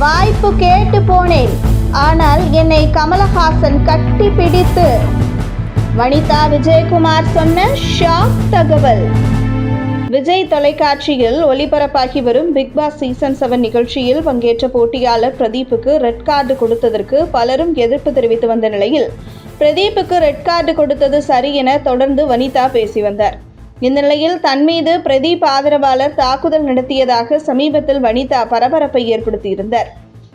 வாய்ப்பு கேட்டு போனேன். ஆனால் என்னை கமலஹாசன் கட்டி பிடித்து. வனிதா விஜயகுமார் சொன்ன ஷாக் தகவல். விஜய் தொலைக்காட்சியில் ஒளிபரப்பாகி வரும் பிக் பாஸ் சீசன் செவன் நிகழ்ச்சியில் பங்கேற்ற போட்டியாளர் பிரதீப்புக்கு ரெட் கார்டு கொடுத்ததற்கு பலரும் எதிர்ப்பு தெரிவித்து வந்த நிலையில் பிரதீப்புக்கு ரெட் கார்டு கொடுத்தது சரி என தொடர்ந்து வனிதா பேசி வந்தார். இந்த நிலையில் தன் மீது பிரதீப் ஆதரவாளர் தாக்குதல் நடத்தியதாக சமீபத்தில் வனிதா பரபரப்பை ஏற்படுத்தியிருந்தார்.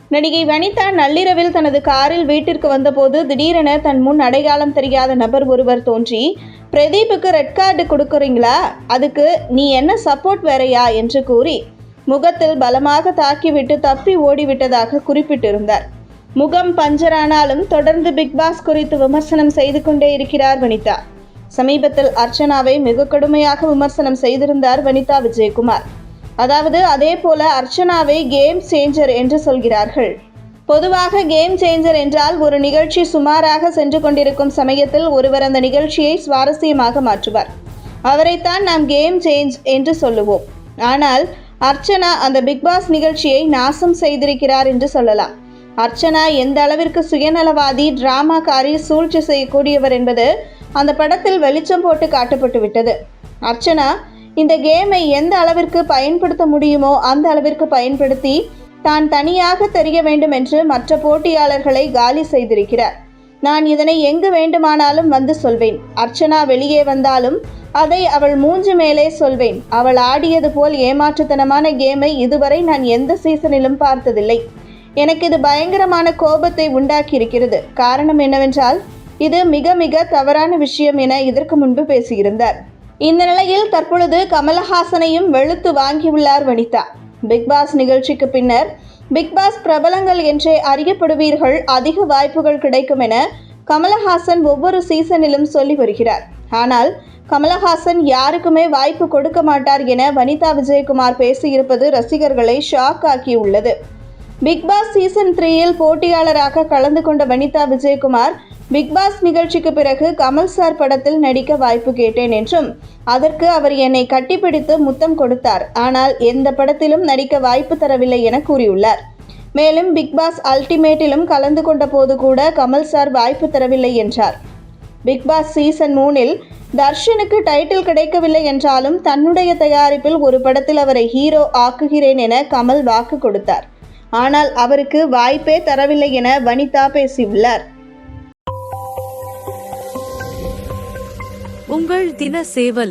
நடிகை வனிதா நள்ளிரவில் தனது காரில் வீட்டிற்கு வந்தபோது திடீரென தன் முன் அடையாளம் தெரியாத நபர் ஒருவர் தோன்றி பிரதீப்புக்கு ரெட் கார்டு கொடுக்குறீங்களா? அதுக்கு நீ என்ன சப்போர்ட் வேறையா? என்று கூறி முகத்தில் பலமாக தாக்கிவிட்டு தப்பி ஓடிவிட்டதாக குறிப்பிட்டிருந்தார். முகம் பஞ்சரானாலும் தொடர்ந்து பிக் பாஸ் குறித்து விமர்சனம் செய்து கொண்டே இருக்கிறார் வனிதா. சமீபத்தில் அர்ச்சனாவை மிக கடுமையாக விமர்சனம் செய்திருந்தார் வனிதா விஜயகுமார். அதாவது அதே போல அர்ச்சனாவை கேம் சேஞ்சர் என்று சொல்கிறார்கள். பொதுவாக கேம் சேஞ்சர் என்றால் ஒரு நிகழ்ச்சி சுமாராக சென்று கொண்டிருக்கும் சமயத்தில் ஒருவர் அந்த நிகழ்ச்சியை சுவாரஸ்யமாக மாற்றுவார். அவரைத்தான் நாம் கேம் சேஞ்ச் என்று சொல்லுவோம். ஆனால் அர்ச்சனா அந்த பிக் பாஸ் நிகழ்ச்சியை நாசம் செய்திருக்கிறார் என்று சொல்லலாம். அர்ச்சனா எந்த அளவிற்கு சுயநலவாதி டிராமாக்காரி சூழ்ச்சி செய்யக்கூடியவர் என்பது அந்த படத்தில் வெளிச்சம் போட்டு காட்டப்பட்டு விட்டது. அர்ச்சனா இந்த கேமை எந்த அளவிற்கு பயன்படுத்த முடியுமோ அந்த அளவிற்கு பயன்படுத்தி தான் தனியாக தெரிய வேண்டும் என்று மற்ற போட்டியாளர்களை காலி செய்திருக்கிறார். நான் இதனை எங்கு வேண்டுமானாலும் வந்து சொல்வேன். அர்ச்சனா வெளியே வந்தாலும் அதை அவள் மூஞ்சு மேலே சொல்வேன். அவள் ஆடியது போல் ஏமாற்றுத்தனமான கேமை இதுவரை நான் எந்த சீசனிலும் பார்த்ததில்லை. எனக்கு இது பயங்கரமான கோபத்தை உண்டாக்கியிருக்கிறது. காரணம் என்னவென்றால் இது மிக மிக தவறான விஷயம் என இதற்கு முன்பு பேசியிருந்தார். இந்த நிலையில் தற்பொழுது கமலஹாசனையும் வெளுத்து வாங்கியுள்ளார் வனிதா. பிக்பாஸ் நிகழ்ச்சிக்கு பின்னர் பிக்பாஸ் பிரபலங்கள் என்றே அறியப்படுவீர்கள் அதிக வாய்ப்புகள் கிடைக்கும் என கமலஹாசன் ஒவ்வொரு சீசனிலும் சொல்லி வருகிறார். ஆனால் கமலஹாசன் யாருக்குமே வாய்ப்பு கொடுக்க மாட்டார் என வனிதா விஜயகுமார் பேசியிருப்பது ரசிகர்களை ஷாக் ஆக்கியுள்ளது. பிக்பாஸ் சீசன் த்ரீயில் போட்டியாளராக கலந்து கொண்ட வனிதா விஜயகுமார் பிக்பாஸ் நிகழ்ச்சிக்கு பிறகு கமல் சார் படத்தில் நடிக்க வாய்ப்பு கேட்டேன் என்றும் அதற்கு அவர் என்னை கட்டிப்பிடித்து முத்தம் கொடுத்தார். ஆனால் எந்த படத்திலும் நடிக்க வாய்ப்பு தரவில்லை என கூறியுள்ளார். மேலும் பிக்பாஸ் அல்டிமேட்டிலும் கலந்து கொண்ட போது கூட கமல் சார் வாய்ப்பு தரவில்லை என்றார். பிக்பாஸ் சீசன் மூணில் தர்ஷனுக்கு டைட்டில் கிடைக்கவில்லை என்றாலும் தன்னுடைய தயாரிப்பில் ஒரு படத்தில் அவரை ஹீரோ ஆக்குகிறேன் என கமல் வாக்கு கொடுத்தார். ஆனால் அவருக்கு வாய்ப்பே தரவில்லை என வனிதா பேசியுள்ளார். உங்கள் தின சேவல்